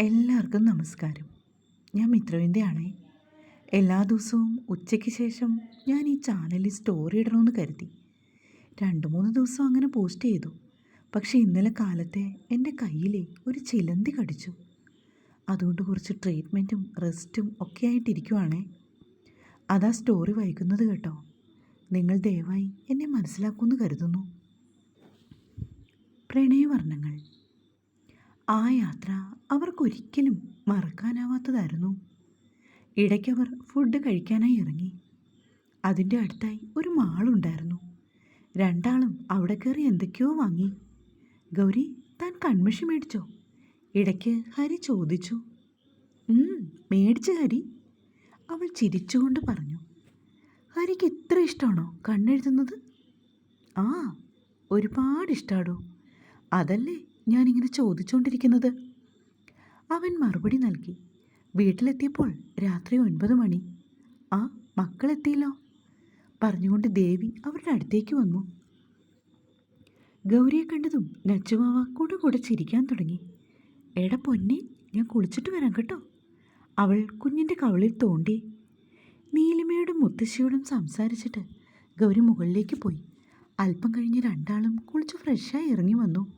എല്ലാവർക്കും നമസ്കാരം. ഞാൻ മിത്രവിന്റെയാണേ എല്ലാ ദിവസവും ഉച്ചയ്ക്ക് ശേഷം ഞാൻ ഈ ചാനലിൽ സ്റ്റോറി ഇടണമെന്ന് കരുതി. രണ്ട് മൂന്ന് ദിവസം അങ്ങനെ പോസ്റ്റ് ചെയ്തു. പക്ഷേ ഇന്നലെ കാലത്തെ എന്റെ കയ്യിലെ ഒരു ചിലന്തി കടിച്ചു. അതുകൊണ്ട് കുറച്ച് ട്രീറ്റ്മെന്റും റെസ്റ്റും ഒക്കെ ആയിട്ടിരിക്കുവാണേ. അതാ സ്റ്റോറി വൈകുന്നത് കേട്ടോ. നിങ്ങൾ ദയവായി എന്നെ മനസ്സിലാക്കുമെന്ന് കരുതുന്നു. പ്രണയവർണങ്ങൾ. ആ യാത്ര അവർക്കൊരിക്കലും മറക്കാനാവാത്തതായിരുന്നു. ഇടയ്ക്കവർ ഫുഡ് കഴിക്കാനായി ഇറങ്ങി. അതിന്റെ അടുത്തായി ഒരു മാളുണ്ടായിരുന്നു. രണ്ടാളും അവിടെ കയറി എന്തൊക്കെയോ വാങ്ങി. ഗൗരി താൻ കൺമഷി മേടിച്ചോ? ഇടയ്ക്ക് ഹരി ചോദിച്ചു. "ഉം, മേടിച്ചു ഹരി. അവൾ ചിരിച്ചുകൊണ്ട് പറഞ്ഞു. ഹരിക്ക് ഇത്ര ഇഷ്ടമാണോ കണ്ണെഴുതുന്നത്? ആ ഒരുപാട് ഇഷ്ടാടോ അതല്ലേ ഞാനിങ്ങനെ ചോദിച്ചുകൊണ്ടിരിക്കുന്നത് അവൻ മറുപടി നൽകി. വീട്ടിലെത്തിയപ്പോൾ രാത്രി ഒൻപത് മണി. ആ മക്കളെത്തിയല്ലോ പറഞ്ഞുകൊണ്ട് ദേവി അവരുടെ അടുത്തേക്ക് വന്നു. ഗൗരിയെ കണ്ടതും നച്ചുമാവ കൂടെ കൂടെ ചിരിക്കാൻ തുടങ്ങി. എട പൊന്നെ ഞാൻ കുളിച്ചിട്ട് വരാം കേട്ടോ അവൾ കുഞ്ഞിന്റെ കവളിൽ തോണ്ടി. നീലിമയോടും മുത്തശ്ശിയോടും സംസാരിച്ചിട്ട് ഗൗരി മുകളിലേക്ക് പോയി. അല്പം കഴിഞ്ഞ് രണ്ടാളും കുളിച്ച് ഫ്രഷായി ഇറങ്ങി വന്നു.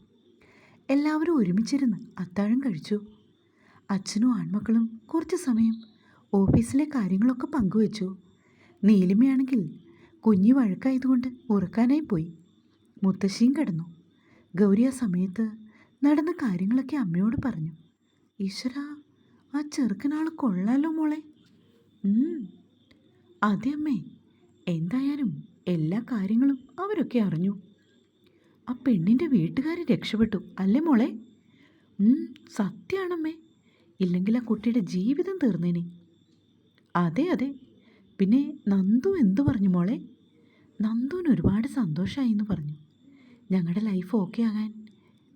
എല്ലാവരും ഒരുമിച്ചിരുന്ന് അത്താഴം കഴിച്ചു. അച്ഛനും ആൺമക്കളും കുറച്ച് സമയം ഓഫീസിലെ കാര്യങ്ങളൊക്കെ പങ്കുവച്ചു. നീലിമയാണെങ്കിൽ കുഞ്ഞു വഴക്കായതുകൊണ്ട് ഉറക്കാനായി പോയി. മുത്തശ്ശിയും കിടന്നു. ഗൗരി ആ സമയത്ത് നടന്ന കാര്യങ്ങളൊക്കെ അമ്മയോട് പറഞ്ഞു. ഈശ്വര ആ ചെറുക്കനാൾ കൊള്ളാലോ മോളെ. അതെ അമ്മേ. എന്തായാലും എല്ലാ കാര്യങ്ങളും അവരൊക്കെ അറിഞ്ഞു. ആ പെണ്ണിന്റെ വീട്ടുകാർ രക്ഷപ്പെട്ടു അല്ലേ മോളെ? സത്യമാണമ്മേ ഇല്ലെങ്കിൽ ആ കുട്ടിയുടെ ജീവിതം തീർന്നേനെ. അതെ അതെ. പിന്നെ നന്ദു എന്തു പറഞ്ഞു മോളെ? നന്ദുവിന് ഒരുപാട് സന്തോഷമായി എന്ന് പറഞ്ഞു. ഞങ്ങളുടെ ലൈഫ് ഓക്കെ ആകാൻ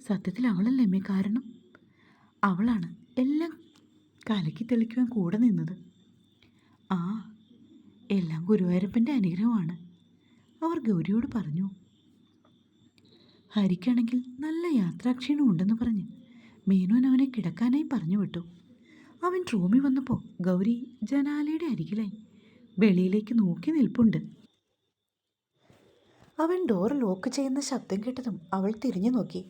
സത്യത്തിൽ അവളല്ലേ അമ്മേ കാരണം? അവളാണ് എല്ലാം കലക്കി തെളിക്കുവാൻ കൂടെ നിന്നത്. ആ എല്ലാം ഗുരുവായൂരപ്പന്റെ അനുഗ്രഹമാണ്. അവർ ഗൗരിയോട് പറഞ്ഞു ഹരിക്കാണെങ്കിൽ നല്ല യാത്രാക്ഷീണം ഉണ്ടെന്ന് പറഞ്ഞ് മേനോൻ അവനെ കിടക്കാനായി പറഞ്ഞു വിട്ടു. അവൻ റൂമിൽ വന്നപ്പോൾ ഗൗരി ജനാലയുടെ അരികിലായി. വെളിയിലേക്ക് നോക്കി നിൽപ്പുണ്ട്. അവൻ ഡോർ ലോക്ക് ചെയ്യുന്ന ശബ്ദം കേട്ടതും അവൾ തിരിഞ്ഞു നോക്കി.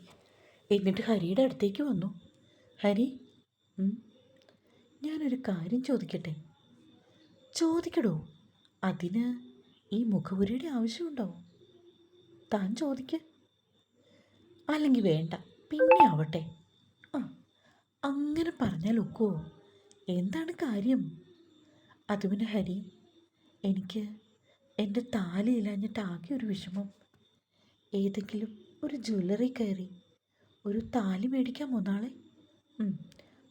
എന്നിട്ട് ഹരിയുടെ അടുത്തേക്ക് വന്നു. ഹരി ഞാനൊരു കാര്യം ചോദിക്കട്ടെ? ചോദിക്കടോ. അതിന് ഈ മുഖപുരിയുടെ ആവശ്യമുണ്ടോ? താൻ ചോദിക്ക്. അല്ലെങ്കിൽ വേണ്ട പിന്നെ ആവട്ടെ. ആ അങ്ങനെ പറഞ്ഞാൽ ഒക്കുവോ? എന്താണ് കാര്യം? അത് ഹരി എനിക്ക് എന്റെ താലി ഇല്ലാഞ്ഞിട്ട് ആകെ ഒരു വിഷമം. ഏതെങ്കിലും ഒരു ജ്വല്ലറി കയറി ഒരു താലി മേടിക്കാമോ നാളെ?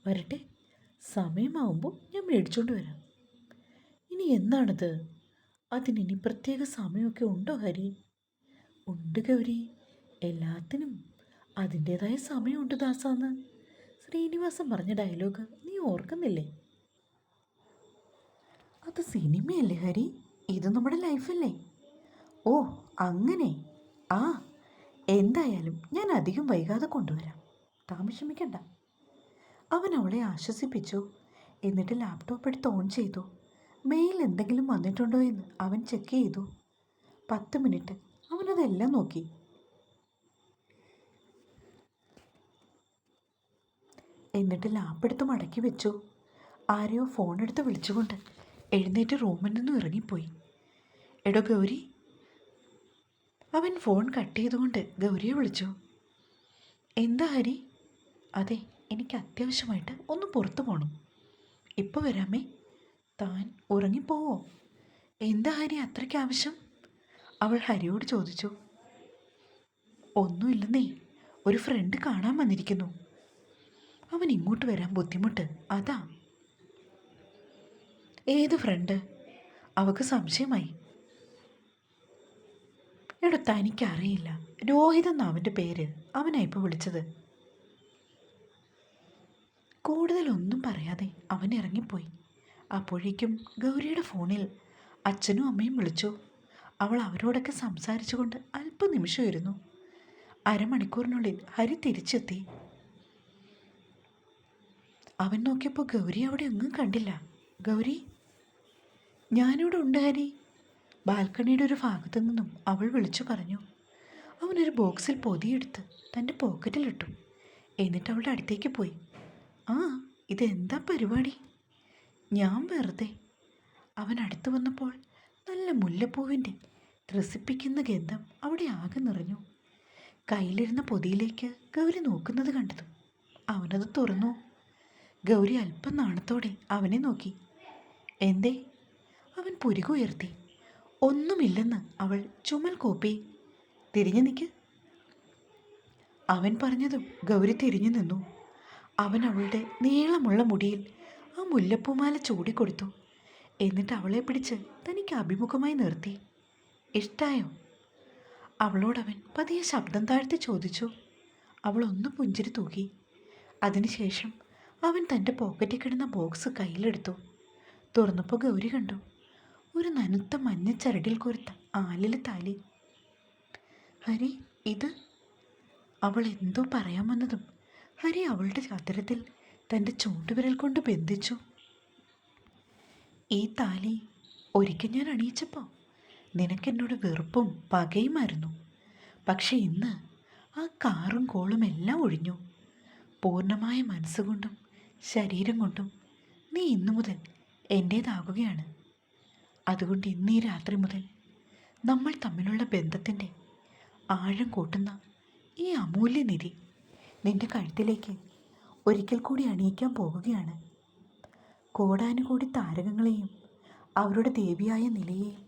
വരട്ടെ. സമയമാവുമ്പോൾ ഞാൻ മേടിച്ചുകൊണ്ട് വരാം. ഇനി എന്നാണത് അതിനി പ്രത്യേക സമയമൊക്കെ ഉണ്ടോ ഹരി? ഉണ്ട് ഗൗരി. എല്ലാത്തിനും അതിന്റേതായ സമയമുണ്ട് ദാസാന്ന്. ശ്രീനിവാസൻ പറഞ്ഞ ഡയലോഗ് നീ ഓർക്കുന്നില്ലേ? അത് സിനിമയല്ലേ ഹരി? ഇത് നമ്മുടെ ലൈഫല്ലേ ഓ അങ്ങനെ. ആ എന്തായാലും ഞാൻ അധികം വൈകാതെ കൊണ്ടുവരാം. താൻ വിഷമിക്കണ്ട അവൻ അവളെ ആശ്വസിപ്പിച്ചു. എന്നിട്ട് ലാപ്ടോപ്പ് എടുത്ത് ഓൺ ചെയ്തു. മെയിൽ എന്തെങ്കിലും വന്നിട്ടുണ്ടോ എന്ന് അവൻ ചെക്ക് ചെയ്തു. പത്ത് മിനിറ്റ് അവനതെല്ലാം നോക്കി. എന്നിട്ട് ലാപ്പെടുത്ത് മടക്കി വെച്ചു. ആരെയോ ഫോൺ എടുത്ത് വിളിച്ചുകൊണ്ട് എഴുന്നേറ്റ് റൂമിൽ നിന്നും ഇറങ്ങിപ്പോയി. എടോ ഗൗരി. അവൻ ഫോൺ കട്ട് ചെയ്തുകൊണ്ട് ഗൗരിയെ വിളിച്ചു. എന്താ ഹരി? അതെ എനിക്ക് അത്യാവശ്യമായിട്ട് ഒന്ന് പുറത്തു പോകണം ഇപ്പോൾ വരാമേ. താൻ ഉറങ്ങിപ്പോവോ? എന്താ ഹരി അത്രയ്ക്ക് ആവശ്യം? അവൾ ഹരിയോട് ചോദിച്ചു. ഒന്നുമില്ലെന്നേ ഒരു ഫ്രണ്ട് കാണാൻ വന്നിരിക്കുന്നു. അവൻ ഇങ്ങോട്ട് വരാൻ ബുദ്ധിമുട്ട്. അതാ. ഏത് ഫ്രണ്ട് അവക്ക് സംശയമായി. എടോ തനിക്കറിയില്ല. രോഹിത് എന്ന അവന്റെ പേര്. അവനാ ഇപ്പോൾ വിളിച്ചത്. കൂടുതലൊന്നും പറയാതെ അവൻ ഇറങ്ങിപ്പോയി. അപ്പോഴേക്കും ഗൗരിയുടെ ഫോണിൽ അച്ഛനും അമ്മയും വിളിച്ചു. അവൾ അവരോടൊക്കെ സംസാരിച്ചുകൊണ്ട് അല്പനിമിഷമായിരുന്നു. അരമണിക്കൂറിനുള്ളിൽ ഹരി തിരിച്ചെത്തി. അവൻ നോക്കിയപ്പോൾ ഗൗരി അവിടെ ഒന്നും കണ്ടില്ല. ഗൗരി ഞാനിവിടെ ഉണ്ട് ഹരി. ബാൽക്കണിയുടെ ഒരു ഭാഗത്തു നിന്നും അവൾ വിളിച്ചു പറഞ്ഞു. അവനൊരു ബോക്സിൽ പൊതിയെടുത്ത് തന്റെ പോക്കറ്റിലിട്ടു എന്നിട്ട് അവളുടെ അടുത്തേക്ക് പോയി. ആ ഇതെന്താ പരിപാടി? ഞാൻ വെറുതെ. അവൻ അടുത്തു വന്നപ്പോൾ നല്ല മുല്ലപ്പൂവിന്റെ ത്രസിപ്പിക്കുന്ന ഗന്ധം അവിടെ ആകെ നിറഞ്ഞു. കയ്യിലിരുന്ന പൊതിയിലേക്ക് ഗൗരി നോക്കുന്നത് കണ്ടത്. അവനത് തുറന്നു. ഗൗരി അല്പം നാണത്തോടെ അവനെ നോക്കി. എന്തേ? അവൻ പുരുകുയർത്തി ഒന്നുമില്ലെന്ന് അവൾ ചുമൽ കോപ്പി. തിരിഞ്ഞു നിൽക്ക് അവൻ പറഞ്ഞതും ഗൗരി തിരിഞ്ഞു നിന്നു. അവൻ അവളുടെ നീളമുള്ള മുടിയിൽ ആ മുല്ലപ്പൂമാല ചൂടിക്കൊടുത്തു എന്നിട്ട് അവളെ പിടിച്ച് തനിക്ക് അഭിമുഖമായി നിർത്തി. ഇഷ്ടായോ? അവളോടവൻ പതിയെ ശബ്ദം താഴ്ത്തി ചോദിച്ചു. അവൾ ഒന്ന് പുഞ്ചിരി തൂക്കി. അതിനുശേഷം അവൻ തന്റെ പോക്കറ്റിൽ കിടന്ന ബോക്സ് കയ്യിലെടുത്തു. തുറന്നപ്പോൾ ഗൗരി കണ്ടു. ഒരു നനുത്ത മഞ്ഞ ചരടിൽ കൊരുത്ത ആലിൽ താലി. ഹരി ഇത് അവൾ എന്തോ പറയാൻ വന്നതും ഹരി അവളുടെ ചാത്തരത്തിൽ തന്റെ ചൂണ്ടുവിരൽ കൊണ്ട് ബന്ധിച്ചു. ഈ താലി ഒരിക്കൽ ഞാൻ അണിയിച്ചപ്പോൾ നിനക്കെന്നോട് വെറുപ്പും പകയുമായിരുന്നു പക്ഷേ ഇന്ന് ആ കാറും കോളും എല്ലാം ഒഴിഞ്ഞു. പൂർണമായ മനസ്സുകൊണ്ടും ശരീരം കൊണ്ടും നീ ഇന്നു മുതൽ എന്റേതാകുകയാണ് അതുകൊണ്ട് ഇന്ന് ഈ രാത്രി മുതൽ നമ്മൾ തമ്മിലുള്ള ബന്ധത്തിന്റെ ആഴം കൂട്ടുന്ന ഈ അമൂല്യനിധി നിന്റെ കഴുത്തിലേക്ക് ഒരിക്കൽ കൂടി അണിയിക്കാൻ പോകുകയാണ്. കോടാനുകൂടി താരകങ്ങളെയും അവരുടെ ദേവിയായ നിലയെയും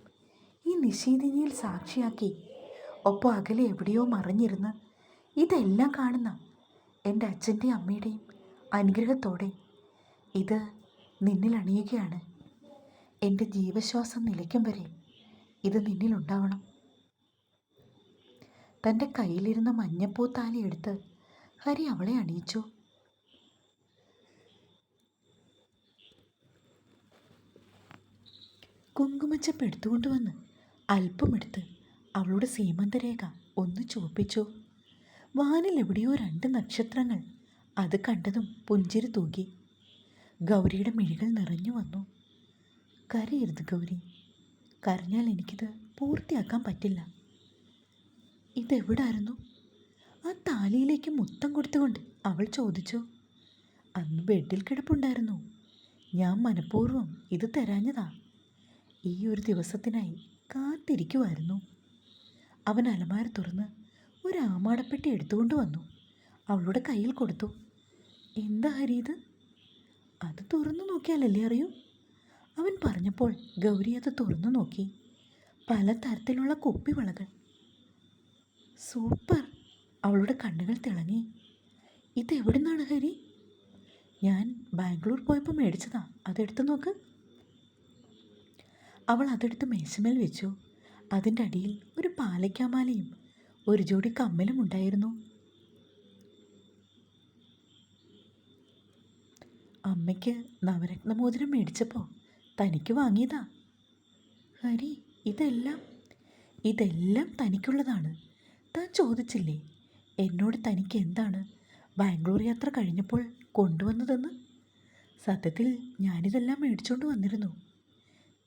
ഈ നിശീതിനിയിൽ സാക്ഷിയാക്കി ഒപ്പം അകലെ എവിടെയോ മറിഞ്ഞിരുന്ന് ഇതെല്ലാം കാണുന്ന എന്റെ അച്ഛന്റെയും അമ്മയുടെയും അനുഗ്രഹത്തോടെ ഇത് നിന്നിൽ അണിയുകയാണ്. എന്റെ ജീവശ്വാസം നിലയ്ക്കും വരെ ഇത് നിന്നിലുണ്ടാവണം തന്റെ കയ്യിലിരുന്ന മഞ്ഞപ്പൂ താലി എടുത്ത് ഹരി അവളെ അണിയിച്ചു. കുങ്കുമച്ചപ്പ് എടുത്തുകൊണ്ടുവന്ന് അല്പമെടുത്ത് അവളുടെ സീമന്തരേഖ ഒന്ന് ചുവപ്പിച്ചു. വാനിൽ എവിടെയോ രണ്ട് നക്ഷത്രങ്ങൾ അത് കണ്ടതും പുഞ്ചിരി തൂകി. ഗൗരിയുടെ മിഴികൾ നിറഞ്ഞു വന്നു. കരയരുത് ഗൗരി. കരഞ്ഞാൽ എനിക്കിത് പൂർത്തിയാക്കാൻ പറ്റില്ല. ഇതെവിടായിരുന്നു? ആ താലിയിലേക്ക് മുത്തം കൊടുത്തുകൊണ്ട് അവൾ ചോദിച്ചു. അന്ന് ബെഡിൽ കിടപ്പുണ്ടായിരുന്നു. ഞാൻ മനഃപൂർവം ഇത് തരാഞ്ഞതാ. ഈ ഒരു ദിവസത്തിനായി കാത്തിരിക്കുമായിരുന്നു അവൻ അലമാര തുറന്ന് ഒരു ആമാടപ്പെട്ടി എടുത്തുകൊണ്ട് വന്നു. അവളുടെ കയ്യിൽ കൊടുത്തു. എന്താ ഹരി ഇത് അത് തുറന്നു നോക്കിയാലല്ലേ അറിയൂ. അവൻ പറഞ്ഞപ്പോൾ ഗൗരി അത് തുറന്നു നോക്കി. പല തരത്തിലുള്ള കുപ്പിവളകൾ. സൂപ്പർ. അവളുടെ കണ്ണുകൾ തിളങ്ങി. ഇത് നിന്നാണ് ഹരി? ഞാൻ ബാംഗ്ലൂർ പോയപ്പോൾ മേടിച്ചതാ. അതെടുത്ത് നോക്ക്. അവൾ അതെടുത്ത് മേശമേൽ വെച്ചു. അതിന്റെ അടിയിൽ ഒരു പാലയ്ക്കാമാലയും ഒരു ജോഡി കമ്മലും ഉണ്ടായിരുന്നു. അമ്മയ്ക്ക് നവരത്നമോതിരം മേടിച്ചപ്പോൾ തനിക്ക് വാങ്ങിയതാ. ഹരി ഇതെല്ലാം ഇതെല്ലാം തനിക്കുള്ളതാണ്. താൻ ചോദിച്ചില്ലേ എന്നോട് തനിക്ക് എന്താണ് ബാംഗ്ലൂർ യാത്ര കഴിഞ്ഞപ്പോൾ കൊണ്ടുവന്നതെന്ന്? സത്യത്തിൽ ഞാനിതെല്ലാം മേടിച്ചുകൊണ്ട് വന്നിരുന്നു.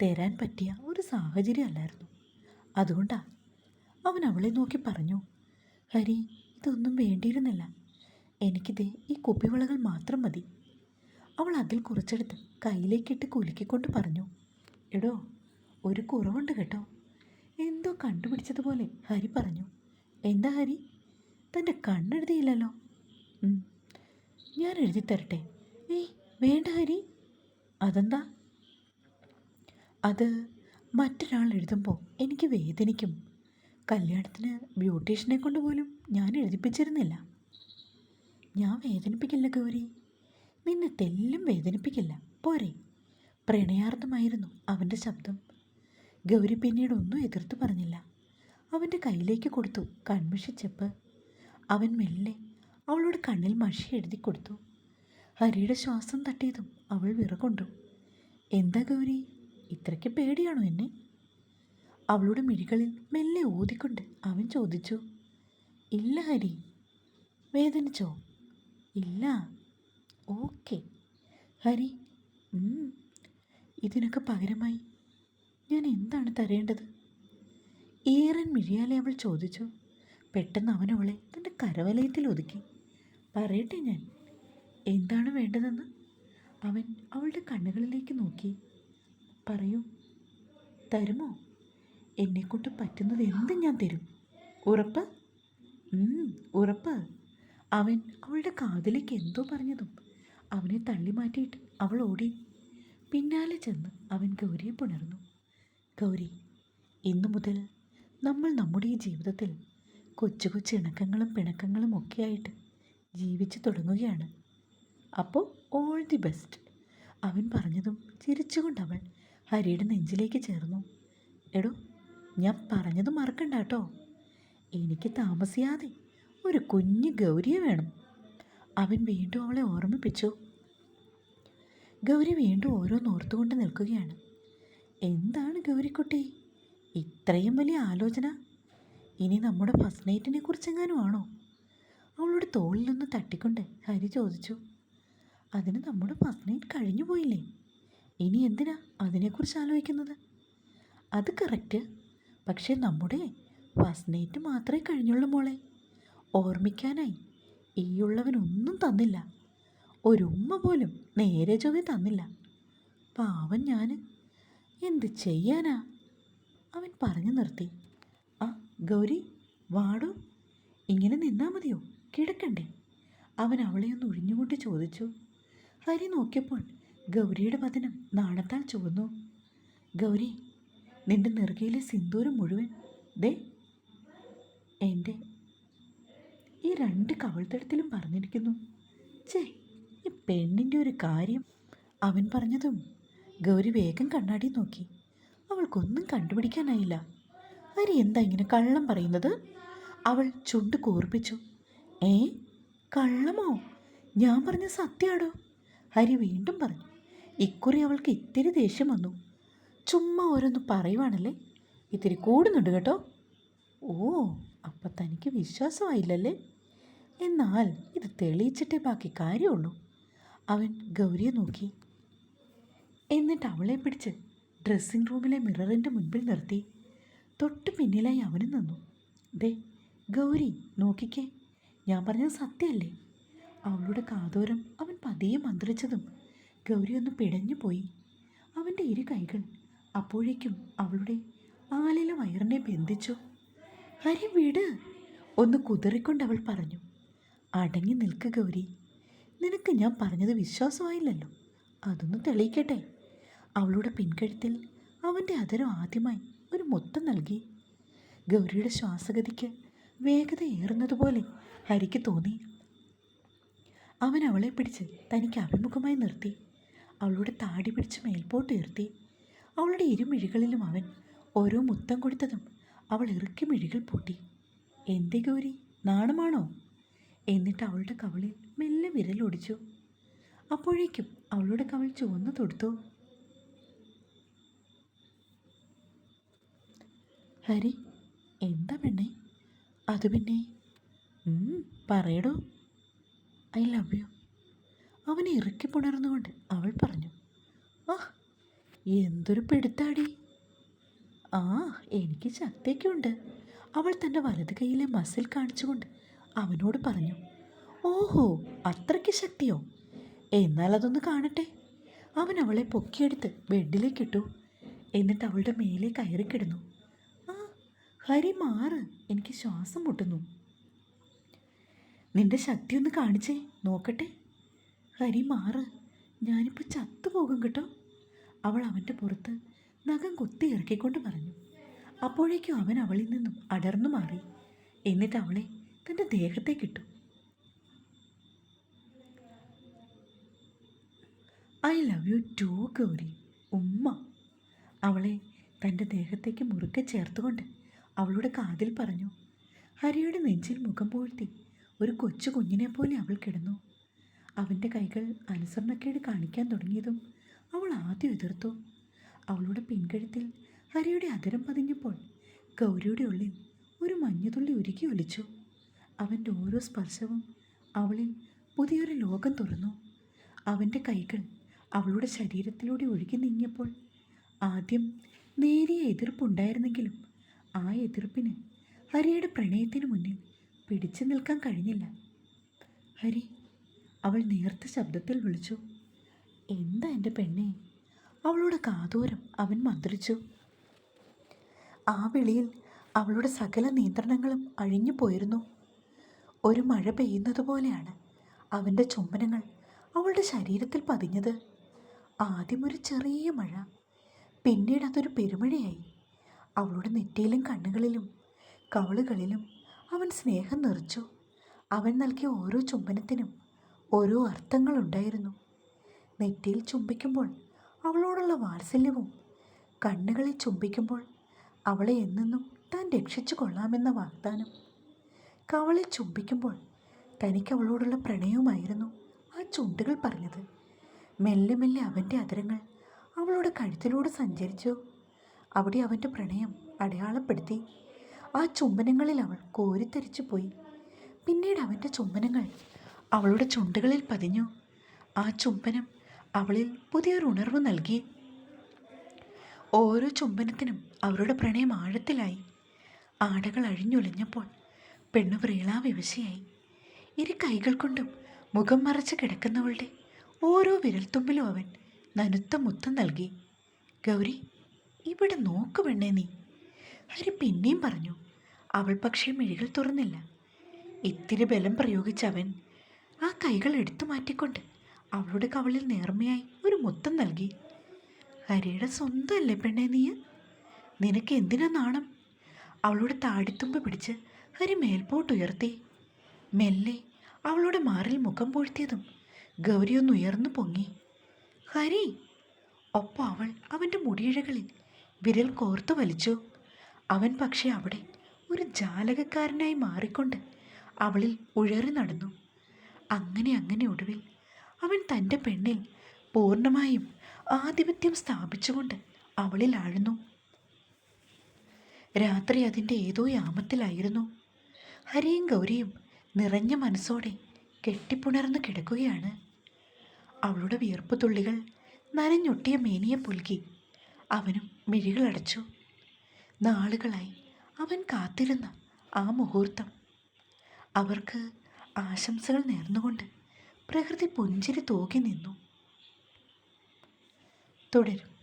തരാൻ പറ്റിയ ഒരു സാഹചര്യം അല്ലായിരുന്നു. അതുകൊണ്ടാ അവൻ അവളെ നോക്കി പറഞ്ഞു ഹരി ഇതൊന്നും വേണ്ടിയിരുന്നില്ല. എനിക്കിത് ഈ കുപ്പിവളകൾ മാത്രം മതി. അവൾ അതിൽ കുറച്ചെടുത്ത് കയ്യിലേക്കിട്ട് കുലുക്കിക്കൊണ്ട് പറഞ്ഞു എടോ ഒരു കുറവുണ്ട് കേട്ടോ. എന്തോ കണ്ടുപിടിച്ചതുപോലെ ഹരി പറഞ്ഞു എന്താ ഹരി? തന്റെ കണ്ണെഴുതിയില്ലല്ലോ. ഞാൻ എഴുതി തരട്ടെ. ഏയ് വേണ്ട ഹരി. അതെന്താ? അത് മറ്റൊരാൾ എഴുതുമ്പോൾ എനിക്ക് വേദനിക്കും. കല്യാണത്തിന് ബ്യൂട്ടീഷ്യനെ കൊണ്ട് പോലും ഞാൻ എഴുതിപ്പിച്ചിരുന്നില്ല. ഞാൻ വേദനിപ്പിക്കില്ല ഗൗരി. നിന്നെ തെല്ലും വേദനിപ്പിക്കില്ല. പോരെ. പ്രണയാർത്ഥമായിരുന്നു അവന്റെ ശബ്ദം. ഗൗരി പിന്നീട് ഒന്നും എതിർത്ത് പറഞ്ഞില്ല. അവന്റെ കയ്യിലേക്ക് കൊടുത്തു കൺമിഷിച്ചപ്പ് അവൻ മെല്ലെ അവളുടെ കണ്ണിൽ മഷി എഴുതി കൊടുത്തു. ഹരിയുടെ ശ്വാസം തട്ടിയതും അവൾ വിറകൊണ്ടു. എന്താ ഗൗരി? ഇത്രയ്ക്ക് പേടിയാണോ എന്നെ? അവളുടെ മിഴികളിൽ മെല്ലെ ഊതിക്കൊണ്ട് അവൻ ചോദിച്ചു. ഇല്ല ഹരി. വേദനിച്ചോ? ഇല്ല. ഓക്കെ. ഹരി ഇതിനൊക്കെ പകരമായി ഞാൻ എന്താണ് തരേണ്ടത്? ഏറൻ മിഴിയാലെ അവൾ ചോദിച്ചു. പെട്ടെന്ന് അവനവളെ തന്റെ കരവലയത്തിൽ ഒതുക്കി. പറയട്ടെ ഞാൻ എന്താണ് വേണ്ടതെന്ന്? അവൻ അവളുടെ കണ്ണുകളിലേക്ക് നോക്കി. പറയൂ. തരുമോ? എന്നെക്കൊണ്ട് പറ്റുന്നത് എന്തും ഞാൻ തരും. ഉറപ്പ്? ഉറപ്പ്. അവൻ അവളുടെ കാതിലേക്ക് എന്തോ പറഞ്ഞതും അവനെ തള്ളി മാറ്റിയിട്ട് അവൾ ഓടി. പിന്നാലെ ചെന്ന് അവൻ ഗൗരിയെ പുണർന്നു. ഗൗരി ഇന്നു മുതൽ നമ്മൾ നമ്മുടെ ഈ ജീവിതത്തിൽ കൊച്ചു കൊച്ചു ഇണക്കങ്ങളും പിണക്കങ്ങളും ഒക്കെയായിട്ട് ജീവിച്ചു തുടങ്ങുകയാണ്. അപ്പോൾ ഓൾ ദി ബെസ്റ്റ് അവൻ പറഞ്ഞതും ചിരിച്ചുകൊണ്ട് അവൾ ഹരിയുടെ നെഞ്ചിലേക്ക് ചേർന്നു. എടോ ഞാൻ പറഞ്ഞത് മറക്കണ്ട കേട്ടോ. എനിക്ക് താമസിയാതെ ഒരു കുഞ്ഞ് ഗൗരിയെ വേണം. അവൻ വീണ്ടും അവളെ ഓർമ്മിപ്പിച്ചു. ഗൗരി വീണ്ടും ഓരോന്നോർത്തുകൊണ്ട് നിൽക്കുകയാണ്. എന്താണ് ഗൗരിക്കുട്ടി? ഇത്രയും വലിയ ആലോചന? ഇനി നമ്മുടെ ഫസ്റ്റ് നൈറ്റിനെ കുറിച്ചെങ്ങാനും ആണോ? അവളുടെ തോളിൽ നിന്ന് തട്ടിക്കൊണ്ട് ഹരി ചോദിച്ചു. അതിന് നമ്മുടെ ഫസ്റ്റ് നൈറ്റ് കഴിഞ്ഞു പോയില്ലേ? ഇനി എന്തിനാ അതിനെക്കുറിച്ച് ആലോചിക്കുന്നത്? അത് കറക്റ്റ്. പക്ഷേ നമ്മുടെ ഫസ്റ്റ് നൈറ്റ് മാത്രമേ കഴിഞ്ഞുള്ളൂ മോളെ. ഓർമ്മിക്കാനായി ഈയുള്ളവനൊന്നും തന്നില്ല. ഒരുമ്മ പോലും നേരെ ചൊവ്വേ തന്നില്ല. പാവൻ ഞാൻ എന്ത് ചെയ്യാനാ? അവൻ പറഞ്ഞു നിർത്തി. ആ ഗൗരി വാടോ. ഇങ്ങനെ നിന്നാൽ മതിയോ? കിടക്കണ്ടേ? അവൻ അവളെ ഒന്ന് ഒഴിഞ്ഞുകൊണ്ട് ചോദിച്ചു. ഹരി നോക്കിയപ്പോൾ ഗൗരിയുടെ വതനം നാണത്താൽ ചുവന്നു. ഗൗരി നിന്റെ നെറുകയിലെ സിന്ദൂരം മുഴുവൻ ദേ എന്റെ ഈ രണ്ട് കവിൾത്തടത്തിലും പറഞ്ഞിരിക്കുന്നു. ചേ ഈ പെണ്ണിന്റെ ഒരു കാര്യം. അവൻ പറഞ്ഞതും ഗൗരി വേഗം കണ്ണാടി നോക്കി. അവൾക്കൊന്നും കണ്ടുപിടിക്കാനായില്ല. ഹരി എന്താ ഇങ്ങനെ കള്ളം പറയുന്നത്? അവൾ ചുണ്ട് കൂർപ്പിച്ചു. ഏ കള്ളമോ? ഞാൻ പറഞ്ഞ സത്യാടോ? ഹരി വീണ്ടും പറഞ്ഞു. ഇക്കുറി അവൾക്ക് ഇത്തിരി ദേഷ്യം വന്നു. ചുമ്മാ ഓരോന്ന് പറയുവാണല്ലേ? ഇത്തിരി കൂടുന്നുണ്ട് കേട്ടോ. ഓ അപ്പം തനിക്ക് വിശ്വാസമായില്ലല്ലേ? എന്നാൽ ഇത് തെളിയിച്ചിട്ടേ ബാക്കി കാര്യമുള്ളൂ. അവൻ ഗൗരിയെ നോക്കി. എന്നിട്ട് അവളെ പിടിച്ച് ഡ്രസ്സിംഗ് റൂമിലെ മിററിന്റെ മുൻപിൽ നിർത്തി. തൊട്ട് പിന്നിലായി അവനും നിന്നു. ദേ ഗൗരി നോക്കിക്കേ. ഞാൻ പറഞ്ഞത് സത്യമല്ലേ? അവളുടെ കാതോരം അവൻ പതിയെ മന്ത്രിച്ചതും ഗൗരി ഒന്ന് പിടഞ്ഞു പോയി. അവന്റെ ഇരു കൈകൾ അപ്പോഴേക്കും അവളുടെ ആലിലെ വയറിനെ ബന്ധിച്ചു. ഹരി വിട്. ഒന്ന് കുതിറിക്കൊണ്ട് അവൾ പറഞ്ഞു. അടങ്ങി നിൽക്ക് ഗൗരി. നിനക്ക് ഞാൻ പറഞ്ഞത് വിശ്വാസമായില്ലല്ലോ. അതൊന്ന് തെളിയിക്കട്ടെ. അവളുടെ പിൻകഴുത്തിൽ അവന്റെ അതരം ആദ്യമായി ഒരു മുത്തം നൽകി. ഗൗരിയുടെ ശ്വാസഗതിക്ക് വേഗതയേറുന്നതുപോലെ ഹരിക്ക് തോന്നി. അവൻ അവളെ പിടിച്ച് തനിക്ക് അഭിമുഖമായി നിർത്തി. അവളുടെ താടി പിടിച്ച് മേൽപോട്ട് ഉയർത്തി. അവളുടെ ഇരുമിഴികളിലും അവൻ ഓരോ മുത്തം കൊടുത്തതും അവൾ ഇറുക്കി മിഴികൾ പൂട്ടി. എന്തേ ഗൗരി? നാണമാണോ? എന്നിട്ട് അവളുടെ കവളിൽ മെല്ലെ വിരലൊടിച്ചു അപ്പോഴേക്കും അവളുടെ കവൾ ചുവന്നു തൊടുത്തു. ഹരി എന്താ പെണ്ണെ? അത് പിന്നെ? പറയടോ. I love you. അവനെ ഇറക്കി പുണർന്നുകൊണ്ട് അവൾ പറഞ്ഞു. ആ എന്തൊരു പിടുത്താടി. ആ എനിക്ക് ശക്തിയൊക്കെയുണ്ട്. അവൾ തന്റെ വലത് കൈയിലെ മസിൽ കാണിച്ചുകൊണ്ട് അവനോട് പറഞ്ഞു ഓഹോ അത്രയ്ക്ക് ശക്തിയോ? എന്നാൽ അതൊന്ന് കാണട്ടെ. അവൻ അവളെ പൊക്കിയെടുത്ത് ബെഡിലേക്കിട്ടു എന്നിട്ട് അവളുടെ മേലെ കയറി കിടന്നു. ആ ഹരി മാറ്. എനിക്ക് ശ്വാസം മുട്ടുന്നു. നിന്റെ ശക്തി ഒന്ന് കാണിച്ചേ. നോക്കട്ടെ. ഹരി മാറ്. ഞാനിപ്പോൾ ചത്തുപോകും കേട്ടോ. അവൾ അവന്റെ പുറത്ത് നഖം കുത്തി ഇറക്കിക്കൊണ്ട് പറഞ്ഞു. അപ്പോഴേക്കും അവൻ അവളിൽ നിന്നും അടർന്നു മാറി. എന്നിട്ട് അവളെ തന്റെ ദേഹത്തേക്കിട്ടു I love you too Gauri. ഉമ്മ. അവളെ തന്റെ ദേഹത്തേക്ക് മുറുക്കെ ചേർത്തുകൊണ്ട് അവളുടെ കാതിൽ പറഞ്ഞു. ഹരിയുടെ നെഞ്ചിൽ മുഖം പൂഴ്ത്തി ഒരു കൊച്ചു കുഞ്ഞിനെ പോലെ അവൾ കിടന്നു. അവന്റെ കൈകൾ അനുസരണക്കേട് കാണിക്കാൻ തുടങ്ങിയതും അവൾ ആദ്യം എതിർത്തു. അവളുടെ പിൻകഴുത്തിൽ ഹരിയുടെ അകരം പതിഞ്ഞപ്പോൾ ഗൗരിയുടെ ഉള്ളിൽ ഒരു മഞ്ഞുതുള്ളി ഉരുക്കി ഒലിച്ചു. അവന്റെ ഓരോ സ്പർശവും അവളിൽ പുതിയൊരു ലോകം തുറന്നു. അവന്റെ കൈകൾ അവളുടെ ശരീരത്തിലൂടെ ഒഴുകി നീങ്ങിയപ്പോൾ ആദ്യം നേരിയ എതിർപ്പുണ്ടായിരുന്നെങ്കിലും ആ എതിർപ്പിന് ഹരിയുടെ പ്രണയത്തിന് മുന്നിൽ പിടിച്ചു നിൽക്കാൻ കഴിഞ്ഞില്ല. ഹരി അവൾ നേർത്ത ശബ്ദത്തിൽ വിളിച്ചു എന്താ എന്റെ പെണ്ണെ? അവളുടെ കാതോരം അവൻ മന്ത്രിച്ചു. ആ വിളിയിൽ അവളുടെ സകല നിയന്ത്രണങ്ങളും അഴിഞ്ഞു പോയിരുന്നു. ഒരു മഴ പെയ്യുന്നത് പോലെയാണ് അവന്റെ ചുംബനങ്ങൾ അവളുടെ ശരീരത്തിൽ പതിഞ്ഞത്. ആദ്യം ഒരു ചെറിയ മഴ പിന്നീട് അതൊരു പെരുമഴയായി. അവളുടെ നെറ്റിയിലും കണ്ണുകളിലും കവളുകളിലും അവൻ സ്നേഹം നിറച്ചു. അവൻ നൽകിയ ഓരോ ചുംബനത്തിനും ഓരോ അർത്ഥങ്ങളുണ്ടായിരുന്നു. നെറ്റിയിൽ ചുംബിക്കുമ്പോൾ അവളോടുള്ള വാത്സല്യവും കണ്ണുകളിൽ ചുംബിക്കുമ്പോൾ അവളെ എന്നെന്നും താൻ രക്ഷിച്ചു കൊള്ളാമെന്ന വാഗ്ദാനം. കവളിൽ ചുംബിക്കുമ്പോൾ തനിക്ക് അവളോടുള്ള പ്രണയവുമായിരുന്നു ആ ചുണ്ടുകൾ പറഞ്ഞത്. മെല്ലെ മെല്ലെ അവന്റെ അതിരങ്ങൾ അവളുടെ കഴുത്തിലൂടെ സഞ്ചരിച്ചു. അവിടെ അവന്റെ പ്രണയം അടയാളപ്പെടുത്തി. ആ ചുംബനങ്ങളിൽ അവൾ കോരിത്തരിച്ചു പോയി. പിന്നീട് അവന്റെ ചുംബനങ്ങൾ അവളുടെ ചുണ്ടുകളിൽ പതിഞ്ഞു. ആ ചുംബനം അവളിൽ പുതിയൊരു ഉണർവ് നൽകി. ഓരോ ചുംബനത്തിനും അവരുടെ പ്രണയം ആഴത്തിലായി. ആടകൾ അഴിഞ്ഞൊലിഞ്ഞപ്പോൾ പെണ്ണു വ്രീളാവിവശയായി ഇരു കൈകൾ കൊണ്ടും മുഖം മറച്ച് കിടക്കുന്നവളുടെ ഓരോ വിരൽത്തുമ്പിലും അവൻ നനുത്ത മുത്തം നൽകി. ഗൗരി ഇവിടെ നോക്ക് പെണ്ണേ നീ. ഹരി പിന്നെയും പറഞ്ഞു അവൾ പക്ഷേ മിഴികൾ തുറന്നില്ല. ഇത്തിരി ബലം പ്രയോഗിച്ചവൻ ആ കൈകൾ എടുത്തു മാറ്റിക്കൊണ്ട് അവളുടെ കവളിൽ നേർമയായി ഒരു മുത്തം നൽകി. ഹരിയുടെ സ്വന്തമല്ലേ പെണ്ണേ നീ? നിനക്ക് എന്തിനാ നാണം? അവളുടെ താടിത്തുമ്പ് പിടിച്ച് ഹരി മേൽപോട്ടുയർത്തി മെല്ലെ അവളുടെ മാറിൽ മുഖം പൊഴ്ത്തിയതും ഗൗരി ഒന്ന് ഉയർന്നു പൊങ്ങി. ഹരി! ഒപ്പം അവൾ അവന്റെ മുടിയിഴകളിൽ വിരൽ കോർത്തു വലിച്ചു. അവൻ പക്ഷേ അവിടെ ഒരു ജാലകക്കാരനായി മാറിക്കൊണ്ട് അവളിൽ ഉഴറി നടന്നു. അങ്ങനെ അങ്ങനെ ഒടുവിൽ അവൻ തന്റെ പെണ്ണിൽ പൂർണമായും ആധിപത്യം സ്ഥാപിച്ചുകൊണ്ട് അവളിൽ ആഴ്ന്നു. രാത്രി അതിന്റെ ഏതോ യാമത്തിലായിരുന്നു. ഹരിയും ഗൗരിയും നിറഞ്ഞ മനസ്സോടെ കെട്ടിപ്പുണർന്ന് കിടക്കുകയാണ്. അവളുടെ വിയർപ്പ് തുള്ളികൾ നനഞ്ഞൊട്ടിയ മേനിയെ പുൽകി അവനും മിഴികളടച്ചു നാളുകളായി അവൻ കാത്തിരുന്ന ആ മുഹൂർത്തം. അവർക്ക് ആശംസകൾ നേർന്നുകൊണ്ട് പ്രകൃതി പുഞ്ചിരി തൂകി നിന്നു. തുടരും.